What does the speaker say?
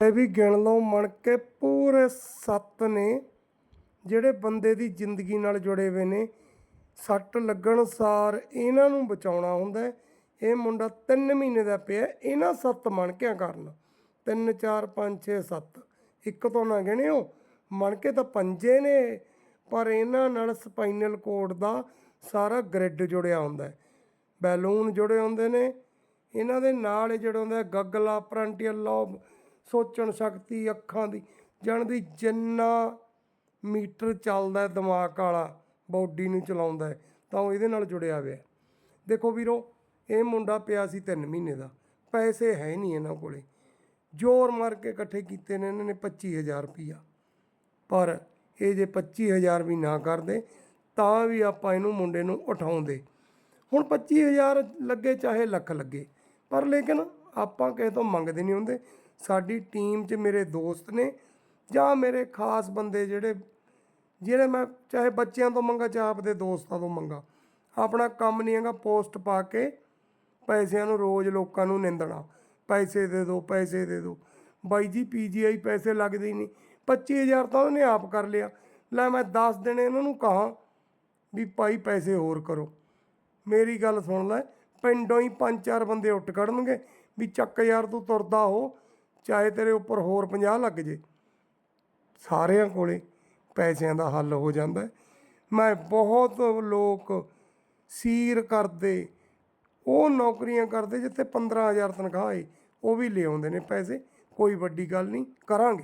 ਇਹ ਵੀ ਗਿਣ ਲਓ ਮਣ ਕੇ ਪੂਰੇ ਸੱਤ ਨੇ, ਜਿਹੜੇ ਬੰਦੇ ਦੀ ਜ਼ਿੰਦਗੀ ਨਾਲ ਜੁੜੇ ਹੋਏ ਨੇ। ਸੱਟ ਲੱਗਣ ਸਾਰ ਇਹਨਾਂ ਨੂੰ ਬਚਾਉਣਾ ਹੁੰਦਾ ਇਹ ਮੁੰਡਾ 3 ਮਹੀਨੇ ਦਾ ਪਿਆ, ਇਹਨਾਂ ਸੱਤ ਮਣਕਿਆਂ ਕਾਰਨ। 3 4 5 6 7 ਇੱਕ ਤੋਂ ਨਾ ਗਿਣਿਓ। ਮਣਕੇ ਤਾਂ ਪੰਜੇ ਨੇ, ਪਰ ਇਹਨਾਂ ਨਾਲ ਸਪਾਈਨਲ ਕੋਡ ਦਾ ਸਾਰਾ ਗ੍ਰਿਡ ਜੁੜਿਆ ਹੁੰਦਾ ਬੈਲੂਨ ਜੁੜੇ ਹੁੰਦੇ ਨੇ। ਇਹਨਾਂ ਦੇ ਨਾਲ ਹੀ ਜੁੜੇ ਹੁੰਦੇ ਗੱਗਲਾ ਗਗਲਾ ਫਰੰਟੀਅਲ ਲੋਬ। ਸੋਚਣ ਸ਼ਕਤੀ ਅੱਖਾਂ ਦੀ, ਜਾਣ ਦੀ ਜਿੰਨਾ ਮੀਟਰ ਚੱਲਦਾ ਦਿਮਾਗ ਵਾਲਾ, ਬਾਡੀ ਨੂੰ ਚਲਾਉਂਦਾ ਤਾਂ ਉਹ ਇਹਦੇ ਨਾਲ ਜੁੜਿਆ ਹੋਇਆ ਦੇਖੋ ਵੀਰੋ, ਇਹ ਮੁੰਡਾ ਪਿਆ ਸੀ 3 ਮਹੀਨੇ ਦਾ, ਪੈਸੇ ਹੈ ਨਹੀਂ ਇਹਨਾਂ ਕੋਲੇ। ਜ਼ੋਰ ਮਾਰ ਕੇ ਇਕੱਠੇ ਕੀਤੇ ਨੇ, ਇਹਨਾਂ ਨੇ 25000 ਰੁਪਈਆ। ਪਰ ਇਹ ਜੇ 25000 ਵੀ ਨਾ ਕਰਦੇ, ਤਾਂ ਵੀ ਆਪਾਂ ਇਹਨੂੰ ਮੁੰਡੇ ਨੂੰ ਉਠਾਉਂਦੇ। ਹੁਣ 25000 ਲੱਗੇ, ਚਾਹੇ ਲੱਖ ਲੱਗੇ, ਪਰ ਲੇਕਿਨ ਆਪਾਂ ਕਿਸੇ ਤੋਂ ਮੰਗਦੇ ਨਹੀਂ ਹੁੰਦੇ। ਸਾਡੀ ਟੀਮ 'ਚ ਮੇਰੇ ਦੋਸਤ ਨੇ ਜਾਂ ਮੇਰੇ ਖਾਸ ਬੰਦੇ ਜਿਹੜੇ ਜਿਹੜੇ ਮੈਂ ਚਾਹੇ ਬੱਚਿਆਂ ਤੋਂ ਮੰਗਾ, ਚਾਹੇ ਆਪਦੇ ਦੋਸਤਾਂ ਤੋਂ ਮੰਗਾ, ਆਪਣਾ ਕੰਮ ਨਹੀਂ ਹੈਗਾ ਪੋਸਟ ਪਾ ਕੇ ਪੈਸਿਆਂ ਨੂੰ ਰੋਜ਼ ਲੋਕਾਂ ਨੂੰ ਨਿੰਦਣਾ। ਪੈਸੇ ਦੇ ਦਿਓ ਪੈਸੇ ਦੇ ਦਿਓ ਬਾਈ ਜੀ ਪੀਜੀਆਈ ਪੈਸੇ ਲੱਗਦੇ ਹੀ ਨਹੀਂ। 25000 ਤਾਂ ਉਹਨੇ ਆਪ ਕਰ ਲਿਆ। ਲੈ ਮੈਂ 10 ਦਿਨ ਇਹਨਾਂ ਨੂੰ ਕਹਾ ਵੀ ਭਾਈ ਪੈਸੇ ਹੋਰ ਕਰੋ। ਮੇਰੀ ਗੱਲ ਸੁਣ ਲੈ, ਪਿੰਡੋਂ ਹੀ ਪੰਜ ਚਾਰ ਬੰਦੇ ਉੱਠ ਖੜਨਗੇ ਵੀ ਚੱਕ ਯਾਰ ਤੂੰ ਤੁਰਦਾ ਹੋ। ਚਾਹੇ ਤੇਰੇ ਉੱਪਰ ਹੋਰ 50 ਲੱਗ ਜੇ, ਸਾਰਿਆਂ ਕੋਲੇ ਪੈਸਿਆਂ ਦਾ ਹੱਲ ਹੋ ਜਾਂਦਾ ਮੈਂ ਬਹੁਤ ਲੋਕ ਸੀਰ ਕਰਦੇ, ਉਹ ਨੌਕਰੀਆਂ ਕਰਦੇ ਜਿੱਥੇ 15000 ਤਨਖਾਹ ਹੈ ਉਹ ਵੀ ਲਿਆਉਂਦੇ ਨੇ ਪੈਸੇ, ਕੋਈ ਵੱਡੀ ਗੱਲ ਨਹੀਂ, ਕਰਾਂਗੇ।